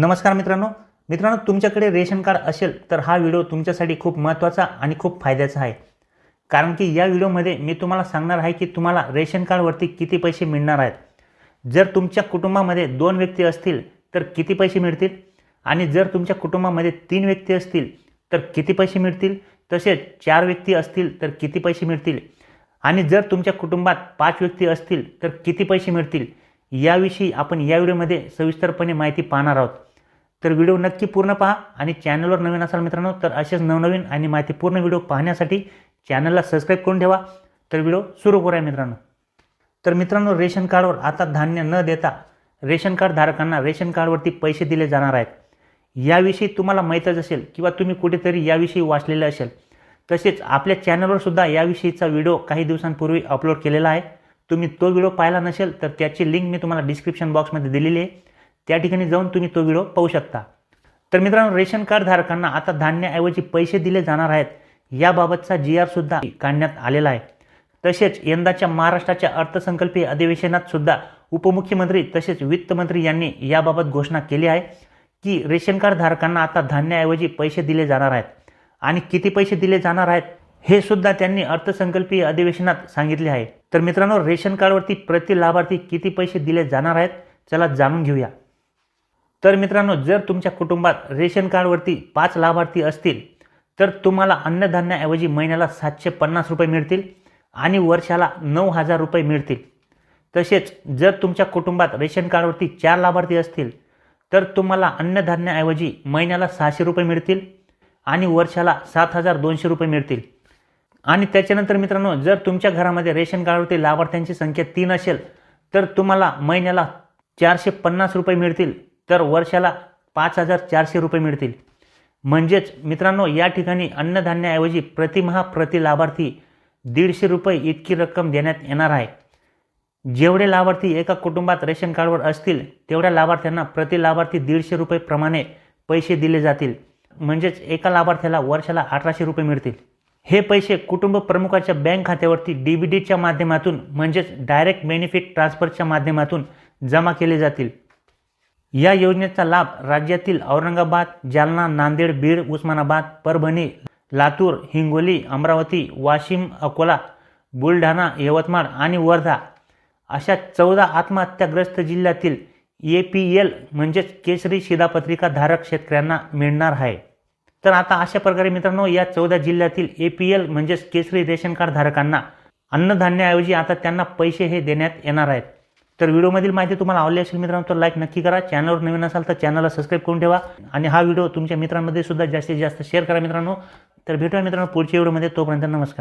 नमस्कार मित्रांनो. मित्रांनो तुमच्याकडे रेशन कार्ड असेल तर हा व्हिडिओ तुमच्यासाठी खूप महत्त्वाचा आणि खूप फायद्याचा आहे. कारण की या व्हिडिओमध्ये मी तुम्हाला सांगणार आहे की तुम्हाला रेशन कार्डवरती किती पैसे मिळणार आहेत. जर तुमच्या कुटुंबामध्ये दोन व्यक्ती असतील तर किती पैसे मिळतील? आणि जर तुमच्या कुटुंबामध्ये तीन व्यक्ती असतील तर किती पैसे मिळतील? तसेच चार व्यक्ती असतील तर किती पैसे मिळतील? आणि जर तुमच्या कुटुंबात पाच व्यक्ती असतील तर किती पैसे मिळतील? याविषयी आपण या व्हिडिओमध्ये सविस्तरपणे माहिती पाहणार आहोत. तर व्हिडिओ नक्की पूर्ण पहा आणि चॅनलवर नवीन असाल मित्रांनो तर असेच नवनवीन आणि माहितीपूर्ण व्हिडिओ पाहण्यासाठी चॅनलला सबस्क्राईब करून ठेवा. तर व्हिडिओ सुरू करूया मित्रांनो. तर मित्रांनो रेशन कार्डवर आता धान्य न देता रेशन कार्ड धारकांना रेशन कार्डवरती पैसे दिले जाणार आहेत. याविषयी तुम्हाला माहीतच असेल किंवा तुम्ही कुठेतरी याविषयी वाचलेलं असेल तसेच आपल्या चॅनलवर सुद्धा याविषयीचा व्हिडिओ काही दिवसांपूर्वी अपलोड केलेला आहे. तुम्ही तो व्हिडिओ पाहिला नसेल तर त्याची लिंक मी तुम्हाला डिस्क्रिप्शन बॉक्समध्ये दिलेली आहे. त्या ठिकाणी जाऊन तुम्ही तो व्हिडिओ पाहू शकता. तर मित्रांनो रेशन कार्ड धारकांना आता धान्याऐवजी पैसे दिले जाणार आहेत याबाबतचा जी आरसुद्धा काढण्यात आलेला आहे. तसेच यंदाच्या महाराष्ट्राच्या अर्थसंकल्पीय अधिवेशनात सुद्धा उपमुख्यमंत्री तसेच वित्तमंत्री यांनी याबाबत घोषणा केली आहे की रेशन कार्ड धारकांना आता धान्याऐवजी पैसे दिले जाणार आहेत. आणि किती पैसे दिले जाणार आहेत हे सुद्धा त्यांनी अर्थसंकल्पीय अधिवेशनात सांगितले आहे. तर मित्रांनो रेशन कार्डवरती प्रति लाभार्थी किती पैसे दिले जाणार आहेत चला जाणून घेऊया. तर मित्रांनो जर तुमच्या कुटुंबात रेशन कार्डवरती पाच लाभार्थी असतील तर तुम्हाला अन्नधान्याऐवजी महिन्याला सातशे पन्नास रुपये मिळतील आणि वर्षाला नऊ हजार रुपये मिळतील. तसेच जर तुमच्या कुटुंबात रेशन कार्डवरती चार लाभार्थी असतील तर तुम्हाला अन्नधान्याऐवजी महिन्याला सहाशे रुपये मिळतील आणि वर्षाला सात हजार दोनशे रुपये मिळतील. आणि त्याच्यानंतर मित्रांनो जर तुमच्या घरामध्ये रेशन कार्डवरती लाभार्थ्यांची संख्या तीन असेल तर तुम्हाला महिन्याला चारशे पन्नास रुपये मिळतील तर वर्षाला पाच हजार चारशे रुपये मिळतील. म्हणजेच मित्रांनो या ठिकाणी अन्नधान्याऐवजी प्रतिमहा प्रति लाभार्थी दीडशे रुपये इतकी रक्कम देण्यात येणार आहे. जेवढे लाभार्थी एका कुटुंबात रेशन कार्डवर असतील तेवढ्या लाभार्थ्यांना प्रति लाभार्थी दीडशे रुपये प्रमाणे पैसे दिले जातील. म्हणजेच एका लाभार्थ्याला वर्षाला अठराशे रुपये मिळतील. हे पैसे कुटुंब प्रमुखाच्या बँक खात्यावरती डी बी डीच्या माध्यमातून म्हणजेच डायरेक्ट बेनिफिट ट्रान्सफरच्या माध्यमातून जमा केले जातील. या योजनेचा लाभ राज्यातील औरंगाबाद जालना नांदेड बीड उस्मानाबाद परभणी लातूर हिंगोली अमरावती वाशिम अकोला बुलढाणा यवतमाळ आणि वर्धा अशा चौदा आत्महत्याग्रस्त जिल्ह्यातील ए पी एल म्हणजेच केसरी शिधापत्रिका धारक शेतकऱ्यांना मिळणार आहे. तर आता अशा प्रकारे मित्रांनो या चौदा जिल्ह्यातील ए पी एल म्हणजेच केसरी रेशन कार्ड धारकांना अन्नधान्याऐवजी आता त्यांना पैसे हे देण्यात येणार आहेत. तर व्हिडिओमधील माहिती तुम्हाला आवडली असेल मित्रांनो तर लाईक नक्की करा. चॅनलवर नवीन असाल तर चॅनलला सबस्क्राईब करून ठेवा. आणि हा व्हिडिओ तुमच्या मित्रांमध्ये सुद्धा जास्तीत जास्त शेअर करा मित्रांनो. तर भेटूया मित्रांनो पुढच्या व्हिडिओमध्ये. तोपर्यंत नमस्कार.